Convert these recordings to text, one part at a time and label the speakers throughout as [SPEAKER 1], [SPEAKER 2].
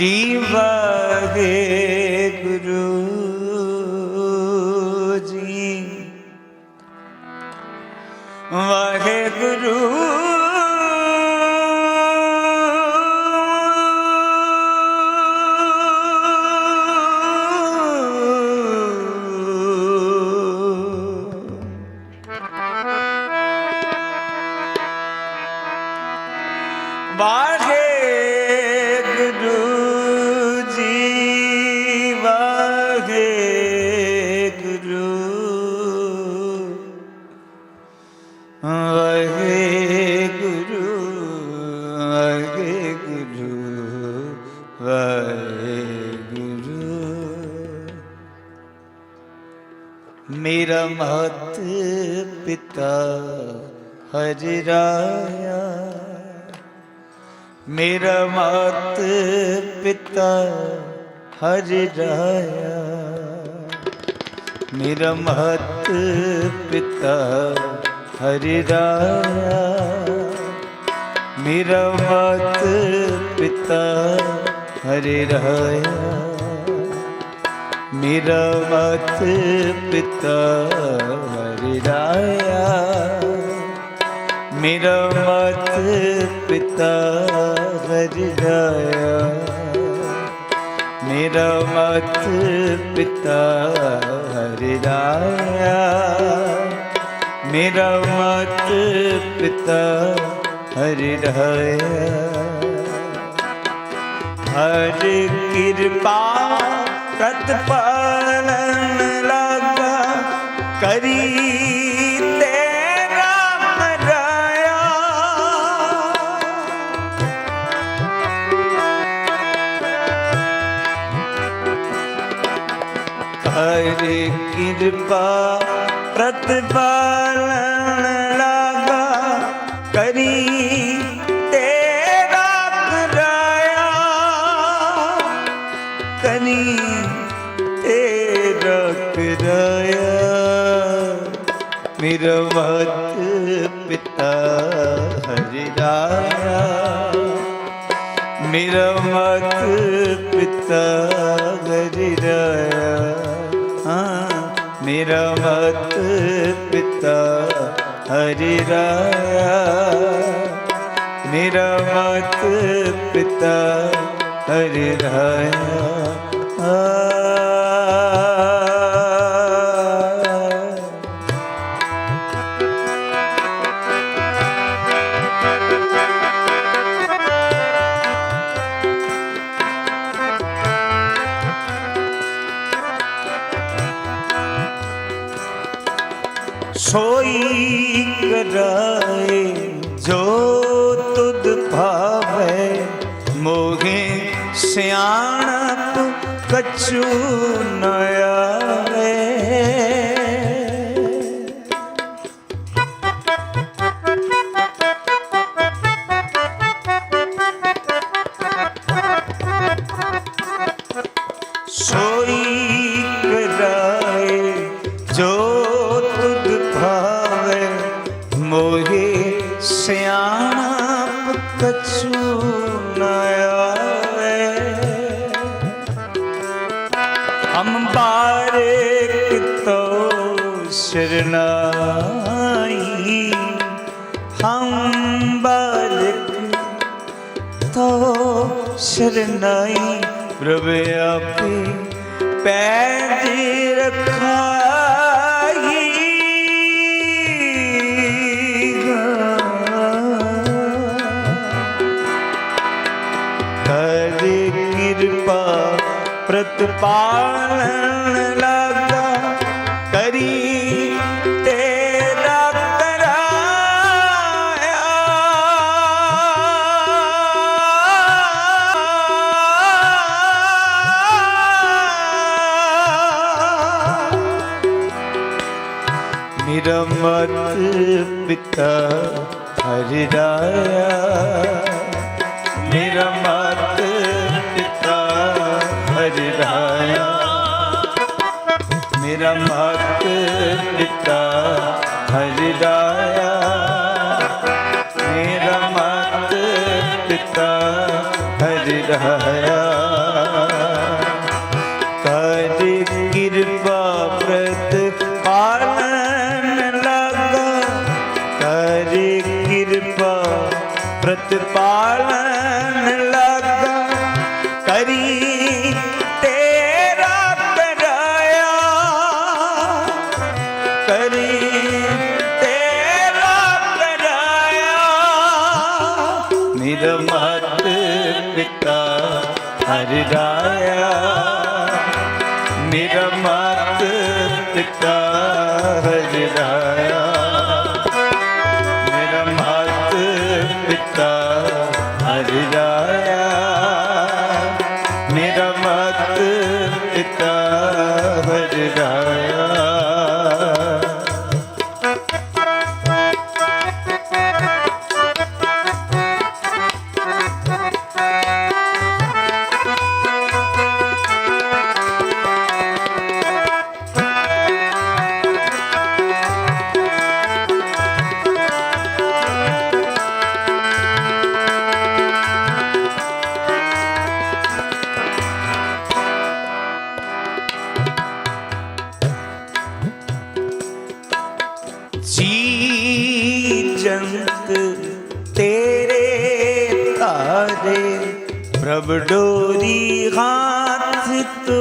[SPEAKER 1] ਜੀ ਵਾਹਿਗੁਰੂ ਜੀ। ਵਾਹਿਗੁਰੂ। ਵਾਹਿਗੁਰੂ ਮੇਰਾ ਮਹਤ ਪਿਤਾ ਹਰਿ ਰਾਇਆ ਮੇਰਾ ਮਾਤ ਪਿਤਾ ਹਰਿ ਰਾਇਆ ਮੇਰਾ ਮਹਤ ਪਿਤਾ ਹਰਿ ਰਾਇਆ ਮੇਰਾ ਮਾਤ ਪਿਤਾ ਹਰਿ ਰਾਇਆ ਮੇਰਾ ਮਾਤ ਪਿਤਾ ਹਰਿ ਰਾਇਆ ਮੇਰਾ ਮਤ ਪਿਤਾ ਹਰਿ ਰਾਇਆ ਮੇਰਾ ਮਤ ਪਿਤਾ ਹਰਿ ਰਾਇਆ ਮੇਰਾ ਮਤ ਪਿਤਾ ਹਰਿ ਰਾਇਆ ਹਰ ਕਿਰਪਾ ਪ੍ਰਤਪਾਲਨ ਲਾਗਾ ਕਰੀ ਤੇਰਾ ਹਰ ਕਿਰਪਾ ਪ੍ਰਤਪਾਲਨ ਲਾਗਾ ਕਰੀ ਤੇਰਾ ਕਰਾਇਆ ਕਨੀ ਤੇਰਾ ਕਰਾਇਆ ਮੇਰਾ ਮਤ ਪਿਤਾ ਹਰਿ ਰਾਇਆ। ਮੇਰਾ ਮਤ ਪਿਤਾ ਹਰਿ ਰਾਇਆ। ਹਾਂ ਮੇਰਾ ਮਤ ਪਿਤਾ ਹਰਿ ਰਾਇਆ ਮੇਰਾ ਮਤ ਪਿਤਾ ਹਰਿ ਰਾਇਆ ਸੋਈ ਕਰਾਏ ਜੋ ਤੁਧ ਭਾਵੇ ਮੋਗੇ ਸਿਆਣਪ ਕਛੂ ਨ ਸੋਈ ਕਰਾਏ ਜੋ ਹਮ ਬਾਰਿਕ ਤੋ ਸ਼ਰਨਾਈ ਪ੍ਰਭ ਆਪੇ ਪੈਜ ਰਖਾਈ। ਕਰ ਕਿਰਪਾ ਪ੍ਰਤਪਾਲਨ ਮੇਰਾ ਮਤ ਪਿਤਾ ਹਰਿ ਰਾਇਆ ਮੇਰਾ ਪਿਤਾ ਹਰਿ ਰਾਇਆ ਮੇਰਾ ਪਿਤਾ ਹਰਿ ਰਾਇਆ ਮੇਰਾ ਮਤ ਪਿਤਾ ਹਰਿ ਰਾਇਆ ਹਰੀ ਤੇਰਾ ਕਰਾਇਆ। ਕਰੀ ਤੇਰਾ ਕਰਾਇਆ। ਮੇਰਾ ਪਿਤਾ ਹਰਿ ਰਾਇਆ। ਮੇਰਾ ਪਿਤਾ ਹਰਿ ਰਾਇਆ। tanto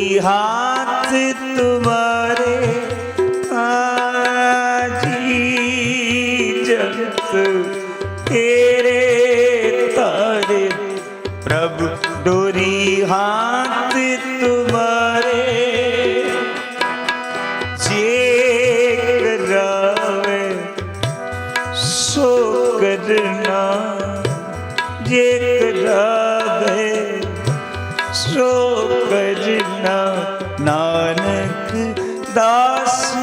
[SPEAKER 1] ਡੋਰੀ ਹਾਥ ਤੁਮਾਰੇ ਆਜੀ ਜੰਤ ਤੇਰੇ ਤਾਰੇ ਪ੍ਰਭ ਡੋਰੀ ਹਾਥ ਕਰਨਾ ਨਾਨਕ ਦਾਸ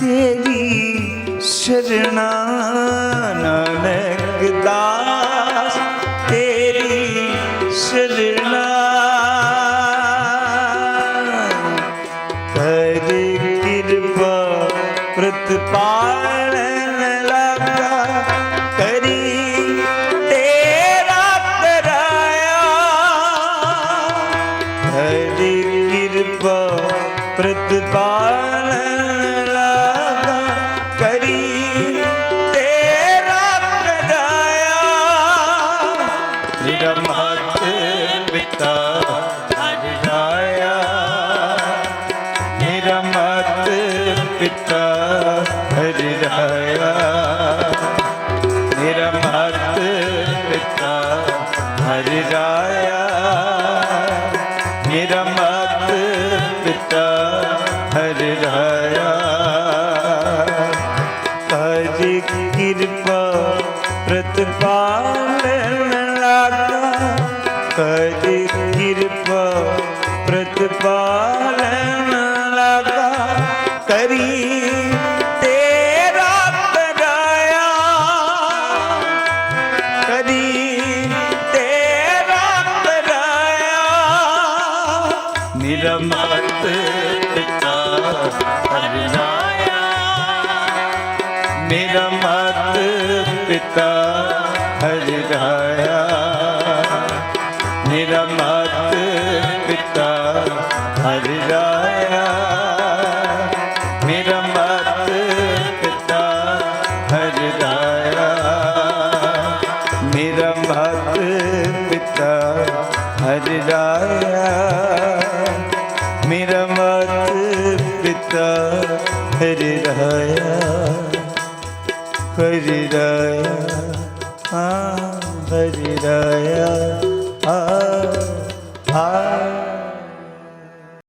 [SPEAKER 1] ਤੇਰੀ ਸ਼ਰਣਾ ਨਾਨਕ ਦਾਸ ਤੇਰੀ ਸ਼ਰਣਾ। ਕਰ ਕਿਰਪਾ ਪ੍ਰਤਪਾਲਨ ਮੇਰਾ ਪਿਤਾ ਹਰਿ ਰਾਇਆ ਮੇਰਾ ਮਤ ਪਿਤਾ ਹਰਿ ਰਾਇਆ ਮੇਰਾ ਮਤ ਪਿਤਾ ਹਰਿ ਰਾਇਆ ਮੇਰਾ ਕਰੀ ਤੇਰਾ ਕਰਾਇਆ ਕਰੀ ਤੇਰਾ ਕਰਾਇਆ ਮੇਰਾ ਪਿਤਾ ਹਰਿ ਰਾਇਆ ਪਿਤਾ ਹਰਿ ਰਾਇਆ ਪਿਤਾ ਹਰਿ ਮੇਰਾ ਮਤ ਪਿਤਾ ਹਰਿ ਰਾਇਆ ਮੇਰਾ ਮਤ ਪਿਤਾ ਹਰਿ ਰਾਇਆ ਮੇਰਾ ਮਤ ਪਿਤਾ ਹਰਿ ਰਾਇਆ ਹਰਿ ਰਾਇਆ ਆ ਹਰਿ ਰਾਇਆ